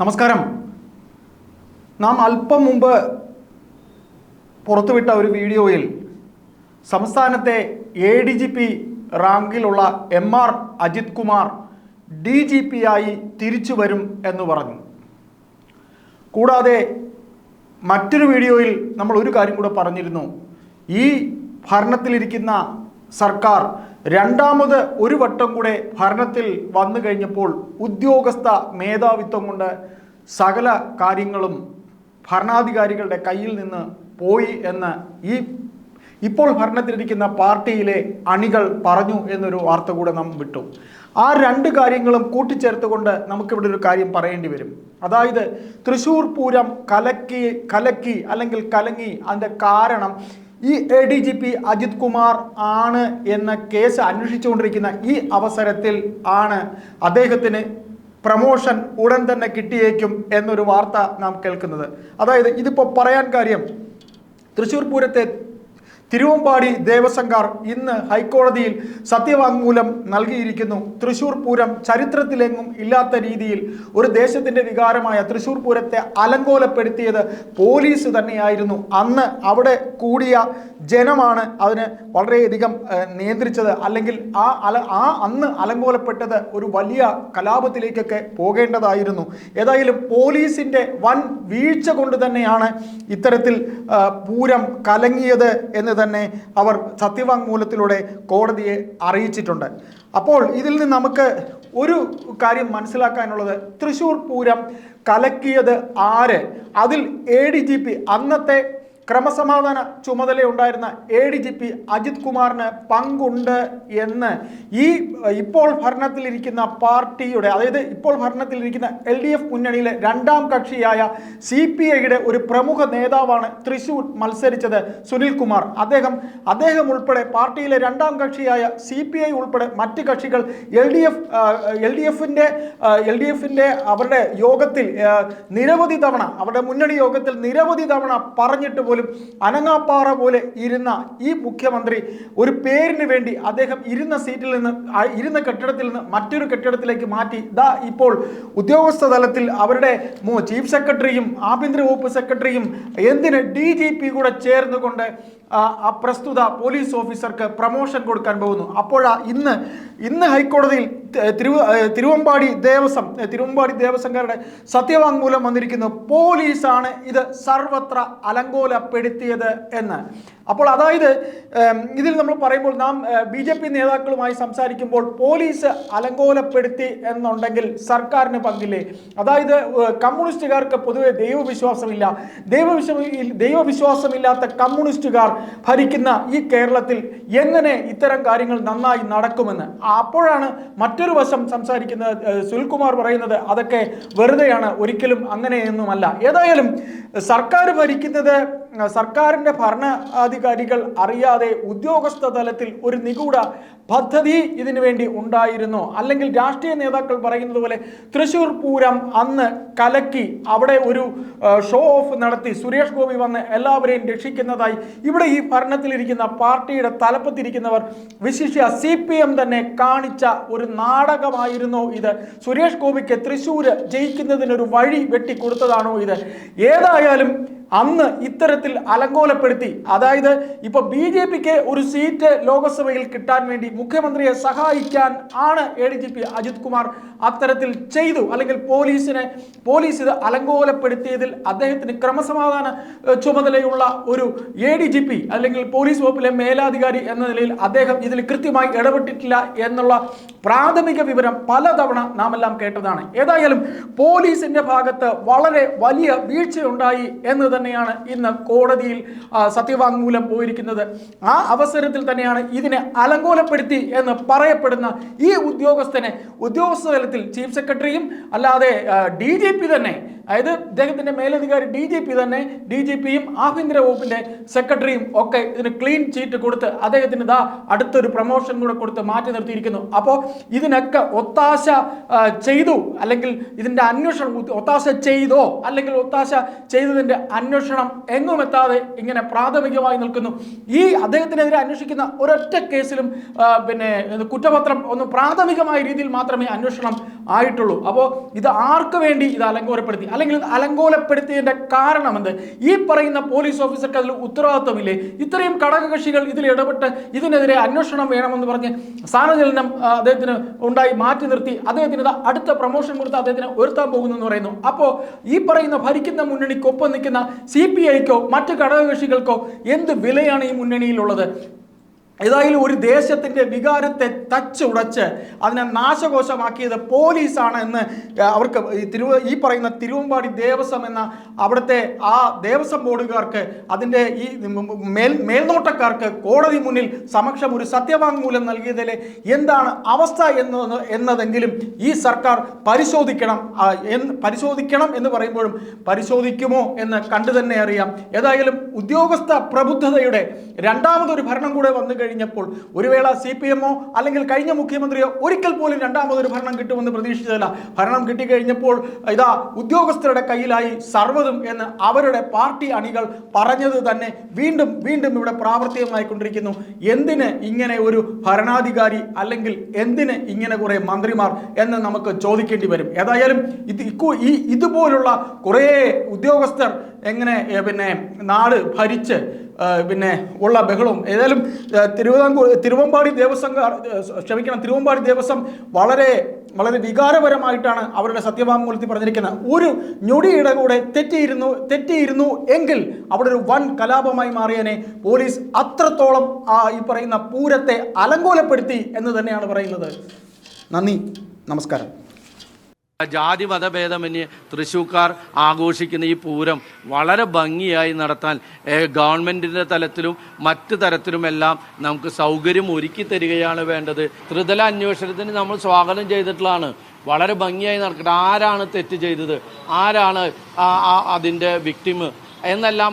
നമസ്കാരം. നാം അല്പം മുമ്പ് പുറത്തുവിട്ട ഒരു വീഡിയോയിൽ സംസ്ഥാനത്തെ എ ഡി ജി പി റാങ്കിലുള്ള M R Ajith Kumar D G P ആയി തിരിച്ചു വരും എന്ന് പറഞ്ഞു. കൂടാതെ മറ്റൊരു വീഡിയോയിൽ നമ്മൾ ഒരു കാര്യം കൂടെ പറഞ്ഞിരുന്നു. ഈ ഭരണത്തിലിരിക്കുന്ന സർക്കാർ രണ്ടാമത് ഒരു വട്ടം കൂടെ ഭരണത്തിൽ വന്നു കഴിഞ്ഞപ്പോൾ ഉദ്യോഗസ്ഥ മേധാവിത്വം കൊണ്ട് സകല കാര്യങ്ങളും ഭരണാധികാരികളുടെ കയ്യിൽ നിന്ന് പോയി എന്ന് ഈ ഇപ്പോൾ ഭരണത്തിലിരിക്കുന്ന പാർട്ടിയിലെ അണികൾ പറഞ്ഞു എന്നൊരു വാർത്ത കൂടെ നാം വിട്ടു. ആ രണ്ട് കാര്യങ്ങളും കൂട്ടിച്ചേർത്തുകൊണ്ട് നമുക്കിവിടെ ഒരു കാര്യം പറയേണ്ടി വരും. അതായത് തൃശ്ശൂർ പൂരം കലക്കി കലക്കി അല്ലെങ്കിൽ കലങ്ങി അതിന്റെ കാരണം ഈ A D G P Ajith Kumar ആണ് എന്ന കേസ് അന്വേഷിച്ചുകൊണ്ടിരിക്കുന്ന ഈ അവസരത്തിൽ ആണ് അദ്ദേഹത്തിന് പ്രമോഷൻ ഉടൻ തന്നെ കിട്ടിയേക്കും എന്നൊരു വാർത്ത നാം കേൾക്കുന്നത്. അതായത് ഇതിപ്പോൾ പറയാൻ കാര്യം തൃശ്ശൂർ പൂരത്തെ തിരുവമ്പാടി ദേവസംഘാർ ഇന്ന് ഹൈക്കോടതിയിൽ സത്യവാങ്മൂലം നൽകിയിരിക്കുന്നു. തൃശൂർ പൂരം ചരിത്രത്തിലെങ്ങും ഇല്ലാത്ത രീതിയിൽ ഒരു ദേശത്തിന്റെ വികാരമായ തൃശൂർ പൂരത്തെ അലങ്കോലപ്പെടുത്തിയത് പോലീസ് തന്നെയായിരുന്നു. അന്ന് അവിടെ കൂടിയ ജനമാണ് അതിന് വളരെയധികം നിയന്ത്രിച്ചത്. അല്ലെങ്കിൽ ആ അല ആ അന്ന് അലങ്കോലപ്പെട്ടത് ഒരു വലിയ കലാപത്തിലേക്കൊക്കെ പോകേണ്ടതായിരുന്നു. ഏതായാലും പോലീസിന്റെ വൻ വീഴ്ച കൊണ്ട് തന്നെയാണ് ഇത്തരത്തിൽ പൂരം കലങ്ങിയത് എന്ന് തന്നെ അവർ സത്യവാങ്മൂലത്തിലൂടെ കോടതിയെ അറിയിച്ചിട്ടുണ്ട്. അപ്പോൾ ഇതിൽ നിന്ന് നമുക്ക് ഒരു കാര്യം മനസ്സിലാക്കാനുള്ളത് തൃശൂർ പൂരം കലക്കിയത് ആര്? അതിൽ എ ഡി ജി പി അന്നത്തെ ക്രമസമാധാന ചുമതലയുണ്ടായിരുന്ന A D G P Ajith കുമാറിന് പങ്കുണ്ട് എന്ന് ഈ ഇപ്പോൾ ഭരണത്തിലിരിക്കുന്ന പാർട്ടിയുടെ അതായത് ഇപ്പോൾ ഭരണത്തിലിരിക്കുന്ന എൽ ഡി എഫ് മുന്നണിയിലെ രണ്ടാം കക്ഷിയായ സി പി ഐയുടെ ഒരു പ്രമുഖ നേതാവാണ് തൃശൂർ മത്സരിച്ചത് സുനിൽ കുമാർ. അദ്ദേഹം അദ്ദേഹം ഉൾപ്പെടെ പാർട്ടിയിലെ രണ്ടാം കക്ഷിയായ സി പി ഐ ഉൾപ്പെടെ മറ്റ് കക്ഷികൾ L D F L D എഫിന്റെ എൽ ഡി എഫിന്റെ അവരുടെ യോഗത്തിൽ നിരവധി തവണ അവരുടെ മുന്നണി യോഗത്തിൽ നിരവധി തവണ പറഞ്ഞിട്ട് പോലും അനങ്ങാപ്പാറ പോലെ ഇരുന്ന ഈ മുഖ്യമന്ത്രി ഒരു പേരിന് വേണ്ടി അദ്ദേഹം ഇരുന്ന സീറ്റിൽ നിന്ന് ഇരുന്ന കെട്ടിടത്തിൽ നിന്ന് മറ്റൊരു കെട്ടിടത്തിലേക്ക് മാറ്റി. ദാ ഇപ്പോൾ ഉദ്യോഗസ്ഥ തലത്തിൽ അവരുടെ ചീഫ് സെക്രട്ടറിയും ആഭ്യന്തര വകുപ്പ് സെക്രട്ടറിയും എന്തിന് ഡി ജി പി കൂടെ ചേർന്നുകൊണ്ട് പ്രസ്തുത പോലീസ് ഓഫീസർക്ക് പ്രമോഷൻ കൊടുക്കാൻ പോകുന്നു. അപ്പോഴാ ഇന്ന് ഇന്ന് ഹൈക്കോടതിയിൽ തിരുവ തിരുവമ്പാടി ദേവസ്വം തിരുവമ്പാടി ദേവസ്വംകാരുടെ സത്യവാങ്മൂലം വന്നിരിക്കുന്നു. പോലീസാണ് ഇത് സർവത്ര അലങ്കോലപ്പെടുത്തിയത് എന്ന്. അപ്പോൾ അതായത് ഇതിൽ നമ്മൾ പറയുമ്പോൾ നാം ബി ജെ പി നേതാക്കളുമായി സംസാരിക്കുമ്പോൾ പോലീസ് അലങ്കോലപ്പെടുത്തി എന്നുണ്ടെങ്കിൽ സർക്കാരിന് പങ്കില്ലേ? അതായത് കമ്മ്യൂണിസ്റ്റുകാർക്ക് പൊതുവെ ദൈവവിശ്വാസമില്ല. ദൈവവിശ്വ ദൈവവിശ്വാസമില്ലാത്ത കമ്മ്യൂണിസ്റ്റുകാർ ഭരിക്കുന്ന ഈ കേരളത്തിൽ എങ്ങനെ ഇത്തരം കാര്യങ്ങൾ നന്നായി നടക്കുമെന്ന്? അപ്പോഴാണ് മറ്റൊരു വശം സംസാരിക്കുന്നത് സുനിൽകുമാർ പറയുന്നത് അതൊക്കെ വെറുതെയാണ് ഒരിക്കലും അങ്ങനെയൊന്നുമല്ല. ഏതായാലും സർക്കാർ ഭരിക്കുന്നത് സർക്കാരിന്റെ ഭരണാധികാരികൾ അറിയാതെ ഉദ്യോഗസ്ഥ തലത്തിൽ ഒരു നിഗൂഢ പദ്ധതി ഇതിനു വേണ്ടി ഉണ്ടായിരുന്നു. അല്ലെങ്കിൽ രാഷ്ട്രീയ നേതാക്കൾ പറയുന്നത് പോലെ തൃശൂർ പൂരം അന്ന് കലക്കി അവിടെ ഒരു ഷോ ഓഫ് നടത്തി സുരേഷ് ഗോപി വന്ന് എല്ലാവരെയും രക്ഷിക്കുന്നതായി ഇവിടെ ഈ ഭരണത്തിലിരിക്കുന്ന പാർട്ടിയുടെ തലപ്പത്തിരിക്കുന്നവർ വിശിഷ്യ സി പി എം തന്നെ കാണിച്ച ഒരു നാടകമായിരുന്നോ ഇത്. സുരേഷ് ഗോപിക്ക് തൃശ്ശൂർ ജയിക്കുന്നതിനൊരു വഴി വെട്ടിക്കൊടുത്തതാണോ ഇത്? ഏതായാലും അന്ന് ഇത്തരത്തിൽ അലങ്കോലപ്പെടുത്തി. അതായത് ഇപ്പൊ ബി ജെ പിക്ക് ഒരു സീറ്റ് ലോക്സഭയിൽ കിട്ടാൻ വേണ്ടി മുഖ്യമന്ത്രിയെ സഹായിക്കാൻ ആണ് A D G P Ajith Kumar അത്തരത്തിൽ ചെയ്തു. അല്ലെങ്കിൽ പോലീസിനെ പോലീസ് ഇത് അലങ്കോലപ്പെടുത്തിയതിൽ അദ്ദേഹത്തിന് ക്രമസമാധാന ചുമതലയുള്ള ഒരു എ ഡി ജി പി അല്ലെങ്കിൽ പോലീസ് വകുപ്പിലെ മേലാധികാരി എന്ന നിലയിൽ അദ്ദേഹം ഇതിൽ കൃത്യമായി ഇടപെട്ടിട്ടില്ല എന്നുള്ള പ്രാഥമിക വിവരം പലതവണ നാം എല്ലാം കേട്ടതാണ്. ഏതായാലും പോലീസിന്റെ ഭാഗത്ത് വളരെ വലിയ വീഴ്ചയുണ്ടായി എന്ന് തന്നെയാണ് ഇന്ന് കോടതിയിൽ സത്യവാങ്മൂലം പോയിരിക്കുന്നത്. ആ അവസരത്തിൽ തന്നെയാണ് ഇതിനെ അലങ്കോലപ്പെടുത്തി എന്ന് പറയപ്പെടുന്ന ഈ ഉദ്യോഗസ്ഥനെ ഉദ്യോഗസ്ഥ തലത്തിൽ ചീഫ് സെക്രട്ടറിയും അല്ലാതെ ഡി തന്നെ അതായത് ഇദ്ദേഹത്തിന്റെ മേലധികാരി ഡി ജി പി തന്നെ ഡി ജി പിയും ആഭ്യന്തര വകുപ്പിന്റെ സെക്രട്ടറിയും ഒക്കെ ഇതിന് ക്ലീൻ ചീറ്റ് കൊടുത്ത് അദ്ദേഹത്തിന് ഇതാ അടുത്തൊരു പ്രൊമോഷൻ കൂടെ കൊടുത്ത് മാറ്റി നിർത്തിയിരിക്കുന്നു. അപ്പോൾ ഇതിനൊക്കെ ഒത്താശ ചെയ്തു അല്ലെങ്കിൽ ഇതിന്റെ അന്വേഷണം ഒത്താശ ചെയ്തോ അല്ലെങ്കിൽ ഒത്താശ ചെയ്തതിന്റെ അന്വേഷണം എങ്ങും എത്താതെ ഇങ്ങനെ പ്രാഥമികമായി നിൽക്കുന്നു. ഈ അദ്ദേഹത്തിനെതിരെ അന്വേഷിക്കുന്ന ഒരൊറ്റ കേസിലും പിന്നെ കുറ്റപത്രം ഒന്ന് പ്രാഥമികമായ രീതിയിൽ മാത്രമേ അന്വേഷണം ആയിട്ടുള്ളൂ. അപ്പോൾ ഇത് ആർക്ക് വേണ്ടി ഇത് അലങ്കോലപ്പെടുത്തി? അല്ലെങ്കിൽ അലങ്കോലപ്പെടുത്തിയതിന്റെ കാരണം എന്ത്? ഈ പറയുന്ന പോലീസ് ഓഫീസർക്ക് അതിൽ ഉത്തരവാദിത്വമില്ലേ? ഇത്രയും ഘടകകക്ഷികൾ ഇതിൽ ഇടപെട്ട് ഇതിനെതിരെ അന്വേഷണം വേണമെന്ന് പറഞ്ഞ് സ്ഥാനചലനം അദ്ദേഹത്തിന് ഉണ്ടായി മാറ്റി നിർത്തി. അദ്ദേഹത്തിന് അടുത്ത പ്രൊമോഷൻ കൊടുത്ത് അദ്ദേഹത്തിന് ഉയർത്താൻ പോകുന്നു എന്ന് പറയുന്നു. അപ്പോൾ ഈ പറയുന്ന ഭരിക്കുന്ന മുന്നണിക്കൊപ്പം നിൽക്കുന്ന സി പി ഐക്കോ മറ്റ് ഘടകകക്ഷികൾക്കോ എന്ത് വിലയാണ് ഈ മുന്നണിയിലുള്ളത്? ഏതായാലും ഒരു ദേശത്തിന്റെ വികാരത്തെ തച്ച് ഉടച്ച് അതിനെ നാശകോശമാക്കിയത് പോലീസാണ് എന്ന് അവർക്ക് ഈ തിരുവ ഈ പറയുന്ന തിരുവമ്പാടി ദേവസ്വം എന്ന അവിടുത്തെ ആ ദേവസ്വം ബോർഡുകാർക്ക് അതിന്റെ ഈ മേൽ മേൽനോട്ടക്കാർക്ക് കോടതി മുന്നിൽ സമക്ഷം ഒരു സത്യവാങ്മൂലം നൽകിയതിലെ എന്താണ് അവസ്ഥ എന്ന് എന്നതെങ്കിലും ഈ സർക്കാർ പരിശോധിക്കണം പരിശോധിക്കണം എന്ന് പറയുമ്പോഴും പരിശോധിക്കുമോ എന്ന് കണ്ടു തന്നെ അറിയാം. ഏതായാലും ഉദ്യോഗസ്ഥ പ്രബുദ്ധതയുടെ രണ്ടാമതൊരു ഭരണം കൂടെ വന്നു കഴിഞ്ഞപ്പോൾ ഒരു വേള സി പി എമ്മോ അല്ലെങ്കിൽ കഴിഞ്ഞ മുഖ്യമന്ത്രിയോ ഒരിക്കൽ പോലും രണ്ടാമതൊരു ഭരണം കിട്ടുമെന്ന് പ്രതീക്ഷിച്ചതല്ല. ഭരണം കിട്ടിക്കഴിഞ്ഞപ്പോൾ ഇതാ ഉദ്യോഗസ്ഥരുടെ കയ്യിലായി സർവതും എന്ന് അവരുടെ പാർട്ടി അണികൾ പറഞ്ഞത് തന്നെ വീണ്ടും വീണ്ടും ഇവിടെ പ്രാവർത്തികമായിക്കൊണ്ടിരിക്കുന്നു എന്തിന് ഇങ്ങനെ ഒരു ഭരണാധികാരി അല്ലെങ്കിൽ എന്തിന് ഇങ്ങനെ കുറേ മന്ത്രിമാർ എന്ന് നമുക്ക് ചോദിക്കേണ്ടി വരും. ഏതായാലും ഇത് ഈ ഇതുപോലുള്ള കുറേ ഉദ്യോഗസ്ഥർ എങ്ങനെ പിന്നെ നാട് ഭരിച്ച് പിന്നെ ഉള്ള ബഹളവും. ഏതായാലും തിരുവിതാംകൂർ തിരുവമ്പാടി ദേവസ്വം ക്ഷമിക്കണം തിരുവമ്പാടി ദേവസ്വം വളരെ വളരെ വികാരപരമായിട്ടാണ് അവരുടെ സത്യവാങ്മൂലത്തിൽ പറഞ്ഞിരിക്കുന്നത്. ഒരു ഞൊടിയുടെ കൂടെ തെറ്റിയിരുന്നു തെറ്റിയിരുന്നു എങ്കിൽ അവിടെ ഒരു വൻ കലാപമായി മാറിയനെ പോലീസ് അത്രത്തോളം ഈ പറയുന്ന പൂരത്തെ അലങ്കോലപ്പെടുത്തി എന്ന് തന്നെയാണ് പറയുന്നത്. നന്ദി. നമസ്കാരം. ജാതി മതഭേദമന്യേ തൃശ്ശൂക്കാർ ആഘോഷിക്കുന്ന ഈ പൂരം വളരെ ഭംഗിയായി നടത്താൻ ഗവൺമെന്റിന്റെ തലത്തിലും മറ്റ് തരത്തിലുമെല്ലാം നമുക്ക് സൗകര്യം ഒരുക്കി തരികയാണ് വേണ്ടത്. ത്രിതല അന്വേഷണത്തിന് നമ്മൾ സ്വാഗതം ചെയ്തിട്ടുള്ളതാണ്. വളരെ ഭംഗിയായി നടക്കട്ടെ. ആരാണ് തെറ്റ് ചെയ്തത്? ആരാണ് അതിന്റെ വിക്ടിം എന്നെല്ലാം